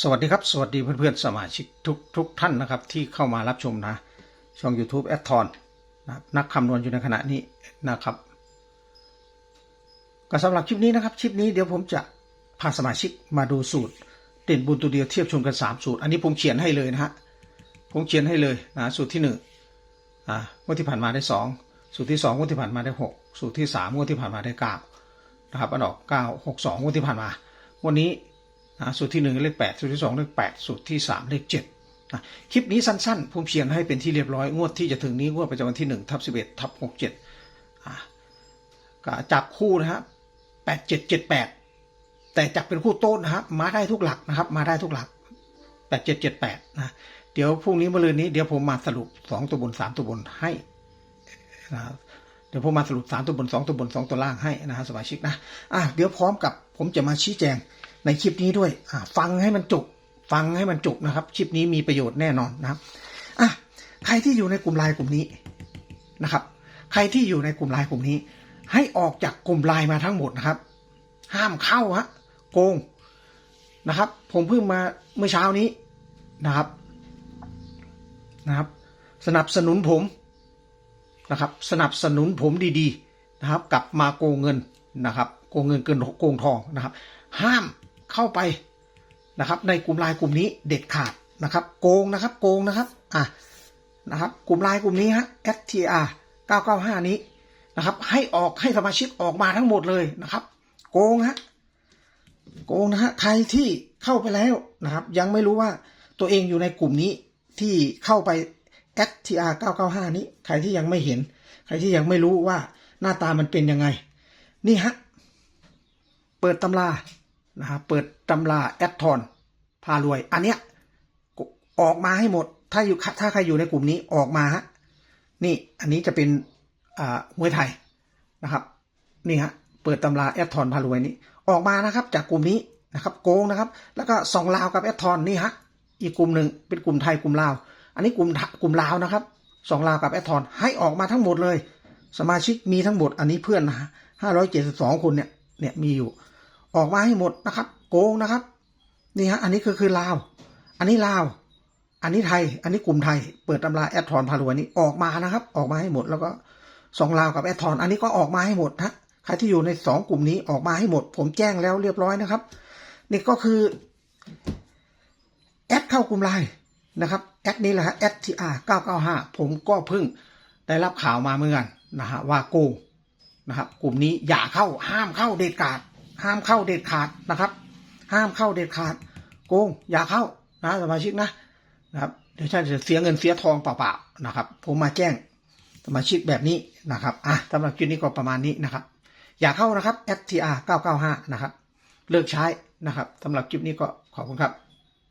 สวัสดีครับ สวัสดีเพื่อนๆ สมาชิกทุกทุกท่านนะครับ ที่เข้ามารับชมนะ ช่อง YouTube แอดทอนนะนักคำนวณอยู่ในขณะนี้นะครับ ก็สำหรับคลิปนี้นะครับ คลิปนี้เดี๋ยวผมจะพาสมาชิกมาดูสูตร เด่นบุญตัวเดียวเทียบชนกัน 3 สูตร อันนี้ผมเขียนให้เลยนะฮะผมเขียนให้เลยนะสูตรที่1อ่างวดที่ผ่านมาได้ 2 สูตรที่2งวดที่ผ่านมาได้ 6 สูตรที่3งวดที่ผ่านมาได้9นะครับอันดอก9 6 2งวดที่ผ่านมา วันนี้ นะสูตรที่หนึ่งเลขแปดสูตรที่สองเลขแปดสูตรที่สามเลขเจ็ดนะคลิปนี้สั้นๆ ผมเขียนให้เป็นที่เรียบร้อยงวดที่จะถึงนี้งวดประจำวันที่หนึ่งทับสิบเอ็ดทับหกเจ็ดจับคู่นะฮะแปดเจ็ดเจ็ดแปดแต่จับเป็นคู่โต้นนะครับมาได้ทุกหลักนะครับมาได้ทุกหลักแปดเจ็ดเจ็ดแปดนะเดี๋ยวพรุ่งนี้มะรืนนี้เดี๋ยวผมมาสรุปสองตัวบนสามตัวบนให้นะเดี๋ยวผมมาสรุปสามตัวบนสองตัวบนสองตัวล่างให้นะฮะสมาชิกนะอะเดี๋ยวพร้อมกับผมจะมาชี้แจง ในคลิปนี้ด้วยอ่าฟังให้มันจบฟังให้มันจบนะครับ คลิปนี้มีประโยชน์แน่นอนนะครับอะใครที่อยู่ในกลุ่มไลน์กลุ่มนี้นะครับ ใครที่อยู่ในกลุ่มไลน์กลุ่มนี้ ให้ออกจากกลุ่มไลน์มาทั้งหมดนะครับ ห้ามเข้าฮะโกงนะครับ ผมเพิ่งมาเมื่อเช้านี้นะครับนะครับ สนับสนุนผมนะครับ สนับสนุนผมดีๆ นะครับกลับมาโกงเงินนะครับ โกงเงินเกินโกงทองนะครับ ห้าม เข้าไปนะครับ ในกลุ่มไลน์กลุ่มนี้เด็ดขาดนะครับ โกงนะครับ โกงนะครับอะนะครับ กลุ่มไลน์กลุ่มนี้ฮะ STR 995 นี้นะครับ ให้ออกให้สมาชิกออกมาทั้งหมดเลยนะครับ โกงฮะโกงนะฮะใครที่เข้าไปแล้วนะครับ ยังไม่รู้ว่าตัวเองอยู่ในกลุ่มนี้ที่เข้าไป STR 995 นี้ ใครที่ยังไม่เห็น ใครที่ยังไม่รู้ว่าหน้าตามันเป็นยังไง นี่ฮะ เปิดตำรา นะครับเปิดตำราแอดทอนพารวย อันเนี้ยออกมาให้หมด ถ้าอยู่ถ้าใครอยู่ในกลุ่มนี้ออกมาฮะนี่อันนี้จะเป็นอ่ามวยไทยนะครับ นี่ฮะเปิดตำราแอดทอนพารวยนี้ออกมานะครับ จากกลุ่มนี้นะครับโกงนะครับ แล้วก็สองลาวกับแอดทอนนี่ฮะอีกกลุ่มหนึ่งเป็นกลุ่มไทยกลุ่มลาว อันนี้กลุ่มกลุ่มลาวนะครับสองลาวกับแอดทอนให้ออกมาทั้งหมดเลย สมาชิกมีทั้งหมดอันนี้เพื่อนนะห้าร้อยเจ็ดสิบสองคนเนี่ยเนี่ยมีอยู่ ออกมาให้หมดนะครับ โกงนะครับ นี่ฮะอันนี้คือคือลาว อันนี้ลาว อันนี้ไทย อันนี้กลุ่มไทย เปิดตำราแอดทอนพารวยนี้ออกมานะครับ ออกมาให้หมดแล้วก็สองลาวกับแอดทอนอันนี้ก็ออกมาให้หมดฮะใครที่อยู่ในสองกลุ่มนี้ออกมาให้หมด ผมแจ้งแล้วเรียบร้อยนะครับ นี่ก็คือแอดเข้ากลุ่มไลน์นะครับแอดนี้แหละฮะ STR 995ผมก็เพิ่งได้รับข่าวมาเมื่อกันนะฮะว่าโกงนะครับกลุ่มนี้อย่าเข้าห้ามเข้าเด็ดขาด ห้ามเข้าเด็ดขาดนะครับ ห้ามเข้าเด็ดขาด โกงอย่าเข้านะสมาชิกนะนะครับเดี๋ยวฉันจะเสียเงินเสียทองเปล่าๆนะครับ ผมมาแจ้งสมาชิกแบบนี้นะครับอะสำหรับคลิปนี้ก็ประมาณนี้นะครับ อย่าเข้านะครับ STR 995 นะครับ เลิกใช้นะครับสำหรับคลิปนี้ก็ขอบคุณครับ